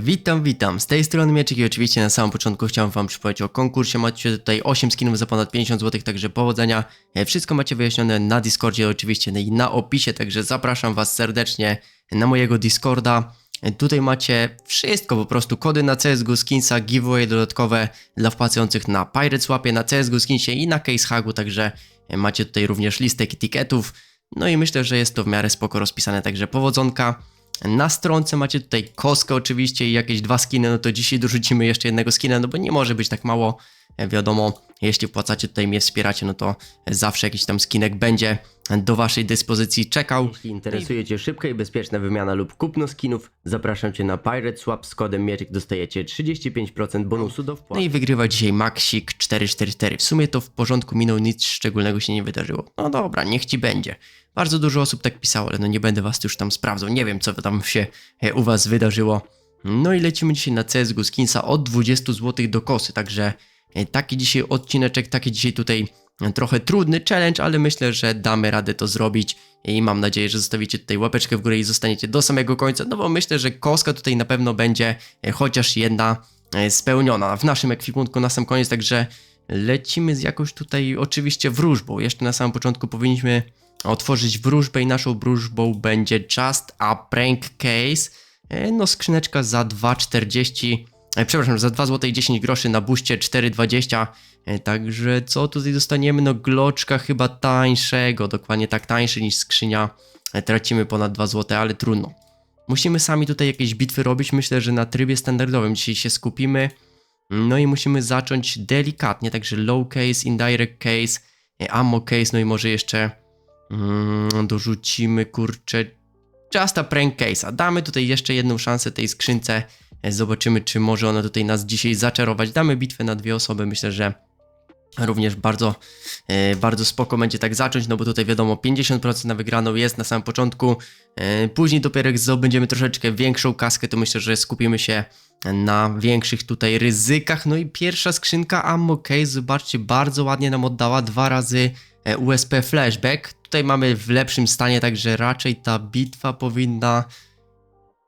Witam, witam. Z tej strony Mieczek i oczywiście na samym początku chciałem wam przypomnieć o konkursie. Macie tutaj 8 skinów za ponad 50 zł, także powodzenia. E, Wszystko macie wyjaśnione na Discordzie oczywiście i na opisie, także zapraszam was serdecznie na mojego Discorda. E, Tutaj macie wszystko, po prostu kody na CSGO Skinsa, giveaway dodatkowe dla wpłacających na Pirate Swapie, na CSGO Skinsie i na Case Hagu, także e, macie tutaj również listę etykietów. No i myślę, że jest to w miarę spoko rozpisane, także powodzonka. Na stronce macie tutaj kostkę oczywiście i jakieś dwa skiny, no to dzisiaj dorzucimy jeszcze jednego skina, no bo nie może być tak mało. E, Wiadomo, jeśli wpłacacie tutaj mnie wspieracie, no to zawsze jakiś tam skinek będzie do waszej dyspozycji czekał. Jeśli interesuje cię szybka i bezpieczna wymiana lub kupno skinów, zapraszam cię na Pirate Swap z kodem Mieczyk dostajecie 35% bonusu do wpłaty. No i wygrywa dzisiaj Maxik 444. W sumie to w porządku minął, nic szczególnego się nie wydarzyło. No dobra, niech ci będzie. Bardzo dużo osób tak pisało, ale no nie będę was już tam sprawdzał. Nie wiem, co tam się e, u was wydarzyło. No i lecimy dzisiaj na CSGO Skinsa od 20 zł do kosy, także taki dzisiaj odcineczek, taki dzisiaj tutaj e, trochę trudny challenge, ale myślę, że damy radę to zrobić i mam nadzieję, że zostawicie tutaj łapeczkę w górę i zostaniecie do samego końca, no bo myślę, że koska tutaj na pewno będzie e, chociaż jedna e, spełniona w naszym ekwipunku na sam koniec, także lecimy z jakąś tutaj oczywiście wróżbą. Jeszcze na samym początku powinniśmy otworzyć wróżbę i naszą wróżbą będzie Just a Prank Case. E, No skrzyneczka za 2,40 e, przepraszam, za 2 zł i 10 groszy na buście 4,20 e, Także co tutaj dostaniemy? No gloczka chyba tańszego, dokładnie tak tańszy niż skrzynia E, Tracimy ponad 2 zł, ale trudno Musimy sami tutaj jakieś bitwy robić, myślę, że na trybie standardowym dzisiaj się skupimy No i musimy zacząć delikatnie, także low case, indirect case, e, ammo case, no i może jeszcze mm, dorzucimy kurczę Just a prank case'a. Damy tutaj jeszcze jedną szansę tej skrzynce. E, Zobaczymy, czy może ona tutaj nas dzisiaj zaczarować. Damy bitwę na dwie osoby. Myślę, że również bardzo, e, bardzo spoko będzie tak zacząć, no bo tutaj wiadomo 50% na wygraną jest na samym początku. E, Później dopiero jak zdobędziemy troszeczkę większą kaskę, to myślę, że skupimy się na większych tutaj ryzykach. No i pierwsza skrzynka Ammo Case, zobaczcie, bardzo ładnie nam oddała dwa razy USP Flashback. Tutaj mamy w lepszym stanie, także raczej ta bitwa powinna...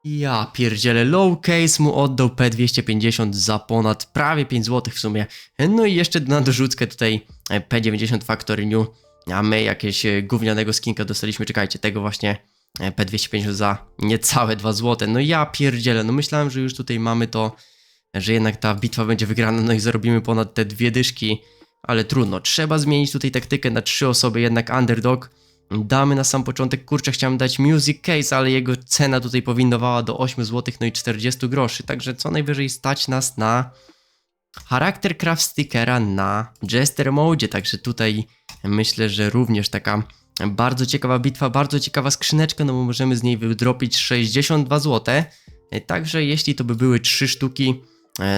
Ja pierdzielę, low case mu oddał P250 za ponad prawie 5 zł w sumie. No i jeszcze na dorzuckę tutaj e, P90 Factory New, a my jakieś e, gównianego skinka dostaliśmy, czekajcie, tego właśnie e, P250 za niecałe 2 zł. No ja pierdzielę, no myślałem, że już tutaj mamy to, że jednak ta bitwa będzie wygrana, no i zarobimy ponad te dwie dyszki, ale trudno. Trzeba zmienić tutaj taktykę na trzy osoby, jednak underdog. Damy na sam początek, kurczę, chciałem dać Music Case, ale jego cena tutaj powindowała do 8 zł, no i 40 groszy, także co najwyżej stać nas na charakter craft stickera na Jester Mode, także tutaj myślę, że również taka bardzo ciekawa bitwa, bardzo ciekawa skrzyneczka, no bo możemy z niej wydropić 62 zł, także jeśli to by były 3 sztuki,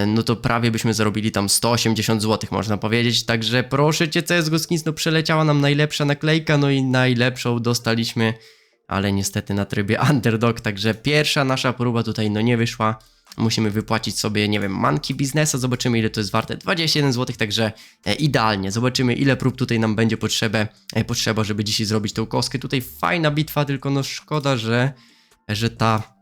no to prawie byśmy zarobili tam 180 zł, można powiedzieć. Także proszę cię, CSGO Skins, no przeleciała nam najlepsza naklejka, no i najlepszą dostaliśmy, ale niestety na trybie underdog, także pierwsza nasza próba tutaj no nie wyszła. Musimy wypłacić sobie, nie wiem, manki biznesa, zobaczymy ile to jest warte. 21 zł, także e, idealnie. Zobaczymy ile prób tutaj nam będzie potrzebę, e, potrzeba, żeby dzisiaj zrobić tą kostkę. Tutaj fajna bitwa, tylko no szkoda, że, że ta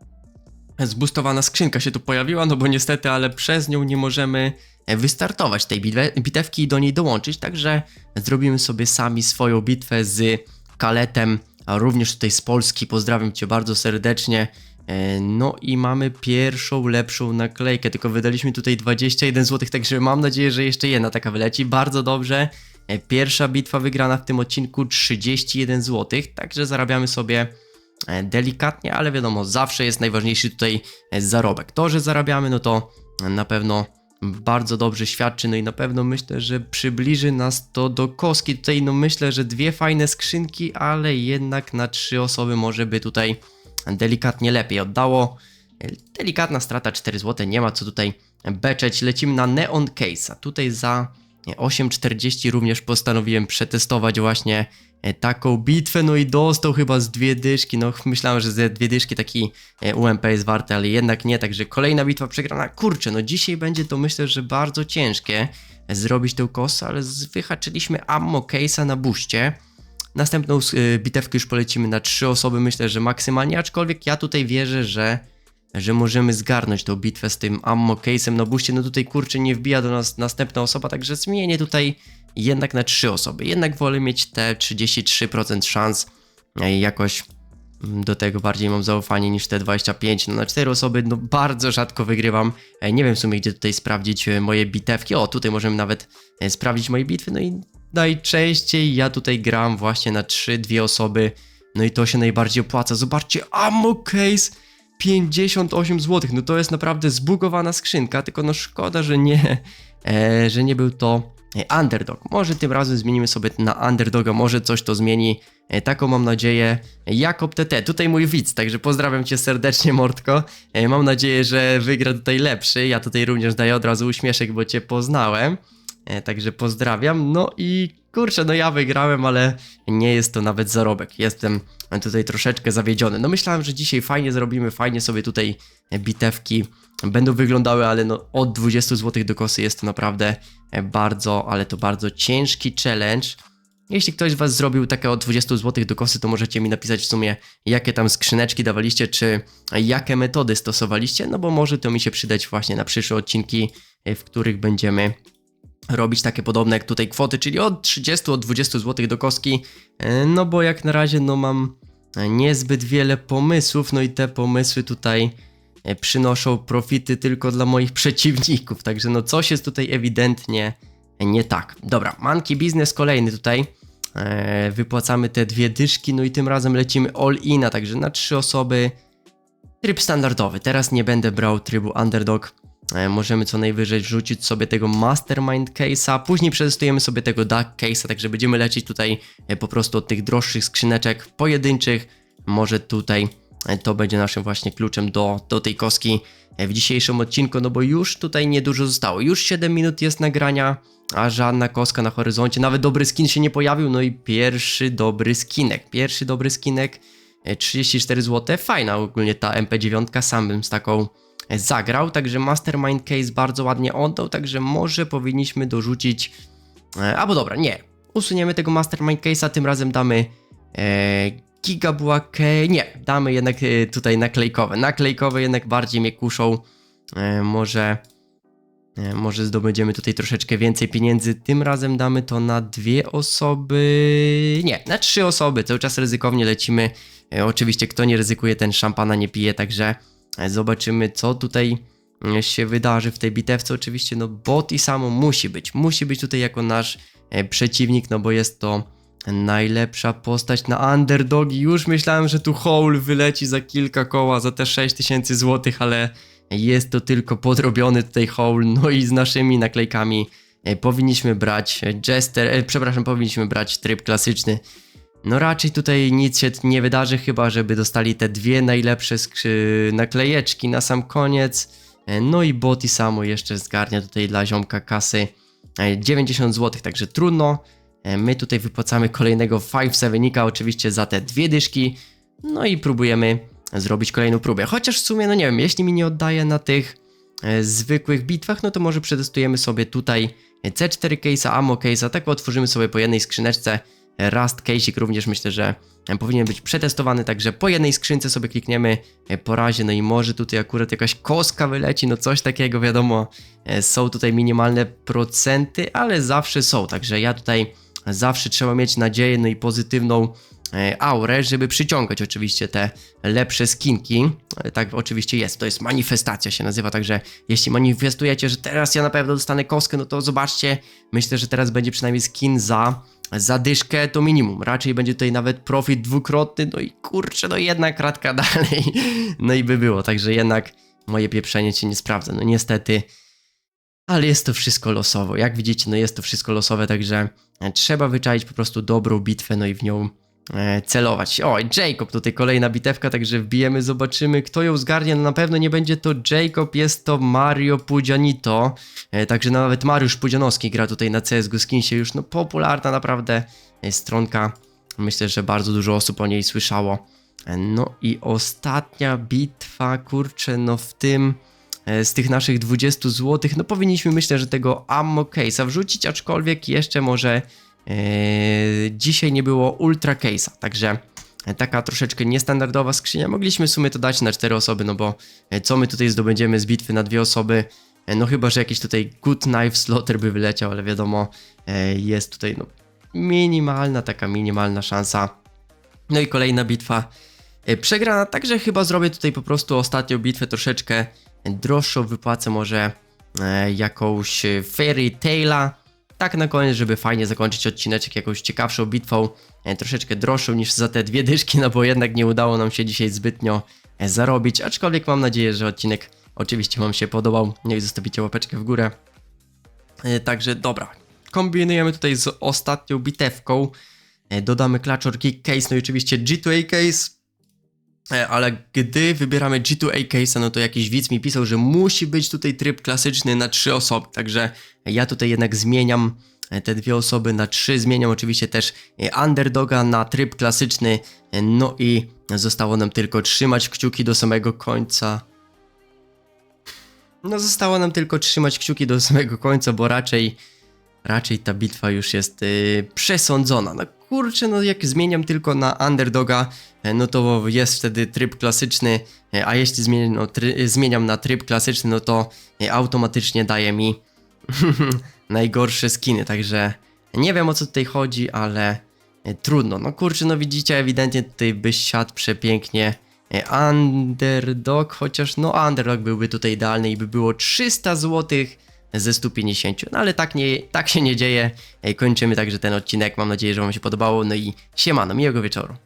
zbustowana skrzynka się tu pojawiła, no bo niestety, ale przez nią nie możemy e, wystartować tej bitewki i do niej dołączyć, także zrobimy sobie sami swoją bitwę z Kaletem, a również tutaj z Polski, pozdrawiam Cię bardzo serdecznie. E, No i mamy pierwszą lepszą naklejkę, tylko wydaliśmy tutaj 21 zł, także mam nadzieję, że jeszcze jedna taka wyleci, bardzo dobrze. E, Pierwsza bitwa wygrana w tym odcinku 31 zł, także zarabiamy sobie delikatnie, ale wiadomo, zawsze jest najważniejszy tutaj e, zarobek. To, że zarabiamy, no to na pewno bardzo dobrze świadczy, no i na pewno myślę, że przybliży nas to do koski. Tutaj no myślę, że dwie fajne skrzynki, ale jednak na trzy osoby może by tutaj delikatnie lepiej oddało. E, Delikatna strata 4 zł, nie ma co tutaj beczeć. Lecimy na Neon Case'a. Tutaj za 8,40 również postanowiłem przetestować właśnie e, taką bitwę, no i dostał chyba z dwie dyszki, no myślałem, że ze dwie dyszki taki e, UMP jest warty, ale jednak nie, także kolejna bitwa przegrana, kurczę, no dzisiaj będzie to myślę, że bardzo ciężkie e, zrobić tę kosę, ale wyhaczyliśmy ammo case'a na buście, Następną bitewkę już polecimy na trzy osoby, myślę, że maksymalnie, aczkolwiek ja tutaj wierzę, że że możemy zgarnąć tą bitwę z tym ammo case'em na buście. No tutaj kurczę nie wbija do nas następna osoba, także zmienię tutaj jednak na trzy osoby. Jednak wolę mieć te 33% szans e, jakoś mm, do tego bardziej mam zaufanie niż te 25. No na cztery osoby no bardzo rzadko wygrywam. E, Nie wiem w sumie gdzie tutaj sprawdzić e, moje bitewki. O, tutaj możemy nawet sprawdzić moje bitwy. No i najczęściej ja tutaj gram właśnie na 3, dwie osoby. No i to się najbardziej opłaca. Zobaczcie, ammo case 58 zł. No to jest naprawdę zbugowana skrzynka, tylko no szkoda, że nie, e, że nie był to e, underdog. Może tym razem zmienimy sobie na underdoga, może coś to zmieni. E, taką mam nadzieję. Jakob TT, tutaj mój widz, także pozdrawiam cię serdecznie, Mordko. E, mam nadzieję, że wygra tutaj lepszy. Ja tutaj również daję od razu uśmieszek, bo cię poznałem. E, Także pozdrawiam. No i kurczę, no ja wygrałem, ale nie jest to nawet zarobek. Jestem tutaj troszeczkę zawiedziony. No myślałem, że dzisiaj fajnie zrobimy, fajnie sobie tutaj bitewki będą wyglądały, ale no od 20 zł do kosy jest to naprawdę bardzo, ale to bardzo ciężki challenge. Jeśli ktoś z Was zrobił takie od 20 zł do kosy, to możecie mi napisać w sumie, jakie tam skrzyneczki dawaliście, czy jakie metody stosowaliście, no bo może to mi się przydać właśnie na przyszłe odcinki, w których będziemy robić takie podobne jak tutaj kwoty, czyli od 30, od 20 zł do kostki, e, no bo jak na razie no mam niezbyt wiele pomysłów, no i te pomysły tutaj e, przynoszą profity tylko dla moich przeciwników, także no coś jest tutaj ewidentnie nie tak. Dobra, manki biznes kolejny tutaj, e, wypłacamy te dwie dyszki, no i tym razem lecimy all in, także na trzy osoby, tryb standardowy, teraz nie będę brał trybu underdog, Możemy co najwyżej wrzucić sobie tego Mastermind Case'a, później przetestujemy sobie tego Duck Case'a, także będziemy lecieć tutaj e, po prostu od tych droższych skrzyneczek pojedynczych. Może tutaj e, to będzie naszym właśnie kluczem do, do tej koski e, w dzisiejszym odcinku, no bo już tutaj niedużo zostało. Już 7 minut jest nagrania, a żadna koska na horyzoncie, nawet dobry skin się nie pojawił, no i pierwszy dobry skinek. Pierwszy dobry skinek, e, 34 zł, fajna ogólnie ta MP9, sam bym z taką zagrał, także Mastermind Case bardzo ładnie oddał, także może powinniśmy dorzucić, e, albo dobra, nie, usuniemy tego Mastermind Case'a, tym razem damy e, nie, damy jednak e, tutaj naklejkowe, naklejkowe jednak bardziej mnie kuszą, e, może... E, Może zdobędziemy tutaj troszeczkę więcej pieniędzy. Tym razem damy to na dwie osoby. Nie, na trzy osoby. Cały czas ryzykownie lecimy. Oczywiście, kto nie ryzykuje, ten szampana nie pije, także zobaczymy, co tutaj e, się wydarzy w tej bitewce. Oczywiście, no bot i samo musi być. Musi być tutaj jako nasz e, przeciwnik, no bo jest to najlepsza postać na underdogi. Już myślałem, że tu Hole wyleci za kilka koła, za te 6000 zł, ale jest to tylko podrobiony tutaj Hole. No i z naszymi naklejkami e, powinniśmy brać Jester, e, przepraszam, powinniśmy brać tryb klasyczny. No raczej tutaj nic się nie wydarzy, chyba żeby dostali te dwie najlepsze naklejeczki na sam koniec. E, No i bot i samo jeszcze zgarnia tutaj dla ziomka kasy e, 90 zł, także trudno. E, My tutaj wypłacamy kolejnego 5-7nika oczywiście za te dwie dyszki. No i próbujemy zrobić kolejną próbę. Chociaż w sumie, no nie wiem, jeśli mi nie oddaje na tych e, zwykłych bitwach, no to może przetestujemy sobie tutaj C4 case'a, ammo case'a, tak otworzymy sobie po jednej skrzyneczce. Rust case'ik również myślę, że e, powinien być przetestowany, także po jednej skrzynce sobie klikniemy e, po razie, no i może tutaj akurat jakaś koska wyleci, no coś takiego, wiadomo, e, są tutaj minimalne procenty, ale zawsze są, także ja tutaj zawsze trzeba mieć nadzieję, no i pozytywną aurę, żeby przyciągać oczywiście te lepsze skinki. E, Tak oczywiście jest, to jest manifestacja się nazywa, także jeśli manifestujecie, że teraz ja na pewno dostanę kostkę, no to zobaczcie, myślę, że teraz będzie przynajmniej skin za zadyszkę to minimum, raczej będzie tutaj nawet profit dwukrotny, no i kurczę, no jedna kratka dalej, no i by było, także jednak moje pieprzenie się nie sprawdza, no niestety, ale jest to wszystko losowo. Jak widzicie, no jest to wszystko losowe, także e, trzeba wyczaić po prostu dobrą bitwę, no i w nią e, celować. O, Jacob, tutaj kolejna bitewka, także wbijemy, zobaczymy, kto ją zgarnie. No na pewno nie będzie to Jacob, jest to Mario Pudzianito. E, także nawet Mariusz Pudzianowski gra tutaj na CSGO Skinsie, już no popularna naprawdę e, stronka. Myślę, że bardzo dużo osób o niej słyszało. E, No i ostatnia bitwa, kurczę, no w tym e, z tych naszych 20 zł, no powinniśmy myślę, że tego ammo case'a wrzucić, aczkolwiek jeszcze może e, dzisiaj nie było ultra case'a, także e, taka troszeczkę niestandardowa skrzynia. Mogliśmy w sumie to dać na cztery osoby, no bo e, co my tutaj zdobędziemy z bitwy na dwie osoby? E, No chyba, że jakiś tutaj good knife slaughter by wyleciał, ale wiadomo, e, jest tutaj no minimalna, taka minimalna szansa. No i kolejna bitwa e, przegrana, także chyba zrobię tutaj po prostu ostatnią bitwę troszeczkę droższą, wypłacę może e, jakąś e, Fairy Taila. Tak na koniec, żeby fajnie zakończyć odcineczek jakąś ciekawszą bitwą, e, troszeczkę droższą niż za te dwie dyszki, no bo jednak nie udało nam się dzisiaj zbytnio e, zarobić, aczkolwiek mam nadzieję, że odcinek oczywiście Wam się podobał, no i zostawicie łapeczkę w górę. E, Także dobra, kombinujemy tutaj z ostatnią bitewką, dodamy Kick Case, no i oczywiście G2A Case, ale gdy wybieramy G2A Case, no to jakiś widz mi pisał, że musi być tutaj tryb klasyczny na trzy osoby, także ja tutaj jednak zmieniam e, te dwie osoby na trzy, zmieniam oczywiście też e, Underdoga na tryb klasyczny, e, no i zostało nam tylko trzymać kciuki do samego końca. No zostało nam tylko trzymać kciuki do samego końca, bo raczej raczej ta bitwa już jest yy, przesądzona. No kurczę, no jak zmieniam tylko na underdoga, e, no to jest wtedy tryb klasyczny, e, a jeśli zmieniam, no, try, zmieniam na tryb klasyczny, no to e, automatycznie daje mi najgorsze skiny, także nie wiem o co tutaj chodzi, ale e, trudno. No kurczę, no widzicie, ewidentnie tutaj byś siadł przepięknie. E, Underdog, chociaż no underdog byłby tutaj idealny i by było 300 złotych ze 150. No ale tak, nie, tak się nie dzieje. Ej, Kończymy także ten odcinek. Mam nadzieję, że Wam się podobało. No i siemano, miłego wieczoru.